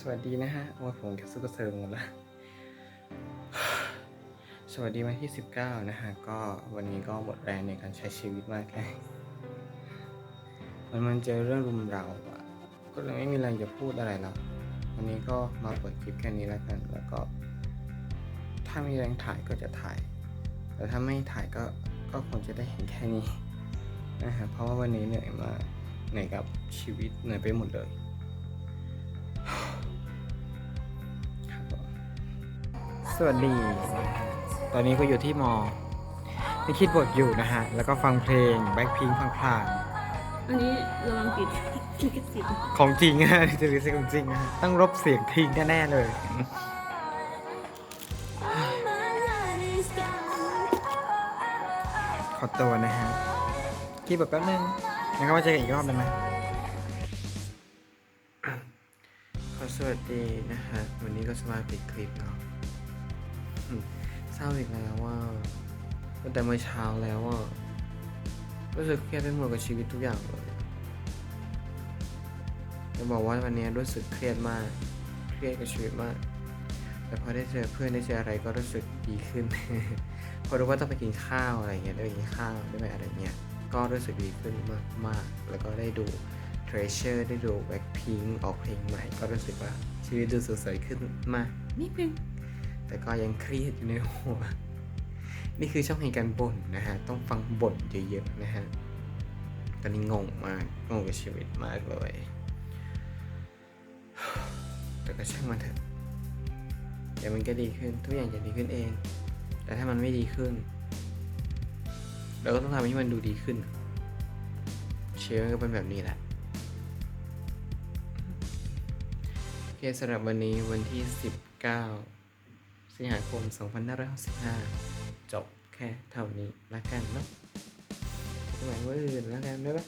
สวัสดีนะฮะโอ้ยผมกับซุปเปอร์เซิร์หมดละสวัสดีวันที่ 19 นะฮะ ก็วันนี้ก็หมดแรงในการใช้ชีวิตมากเลยมันมันเจอเรื่องรุมเราอะก็เลยไม่มีแรงจะพูดอะไรแล้ว วันนี้ก็มาเปิดคลิปแค่นี้แล้วกัน แล้วก็ ถ้ามีแรงถ่ายก็จะถ่าย แต่ถ้าไม่ถ่ายก็ก็คงจะได้เห็นแค่นี้นะฮะ เพราะว่าวันนี้เหนื่อยมากเหนื่อยกับชีวิตเหนื่อยไปหมดเลย สวัสดี ตอนนี้ก็อยู่ที่มอไม่คิดบทอยู่นะฮะ แล้วก็ฟังเพลงแบ็คพิงพังพลางอันนี้ระวังติดลิขสิทธิ์ๆของจริงฮะจะรีเซ็ของจริงนะฮะต้องลบเสียงทิ้งแน่ๆเลย ขอตัวนะฮะคิดแบบแป๊บนึงแล้วก็มาเจอกันอีกรอบได้ไหมขอสวัสดีนะฮะ วันนี้ก็สมาปิดคลิปเนาะอืม เศร้าอีกแล้วว่าตั้งแต่เมื่อเช้าแล้วว่ารู้สึกเครียดไปหมดกับชีวิตทุกอย่างเลยจะบอกว่าวันนี้รู้สึกเครียดมาก เครียดกับชีวิตมาก แต่พอได้เจอเพื่อนได้เจออะไรก็รู้สึกดีขึ้น พอรู้ว่าต้องไปกินข้าวอะไรเงี้ยได้ไปกินข้าวได้ไปอะไรเงี้ย ก็รู้สึกดีขึ้นมากมากๆแล้วก็ได้ดู Treasure ได้ดู Blackpink ออกเพลงใหม่ ก็รู้สึกว่าชีวิตดูสดใสขึ้นมากนิดนึง แต่ก็ยังเครียดอยู่ในหัว นี่คือช่องแห่งการบ่นนะฮะ ต้องฟังบ่นเยอะๆนะฮะ ตอนนี้งงมาก งงกับชีวิตมากเลย แต่ก็ช่างมันเถอะเดี๋ยวมันก็ดีขึ้น ทุกอย่างจะดีขึ้นเอง แต่ถ้ามันไม่ดีขึ้น เราก็ต้องทำให้มันดูดีขึ้น เชีวิตมันก็เป็นแบบนี้แหละโอเคสำหรับวันนี้วันที่ 19 สิงหาคม 2565 จบแค่เท่านี้ละกันเนาะสมัยวันอื่นแล้วกันได้ปะ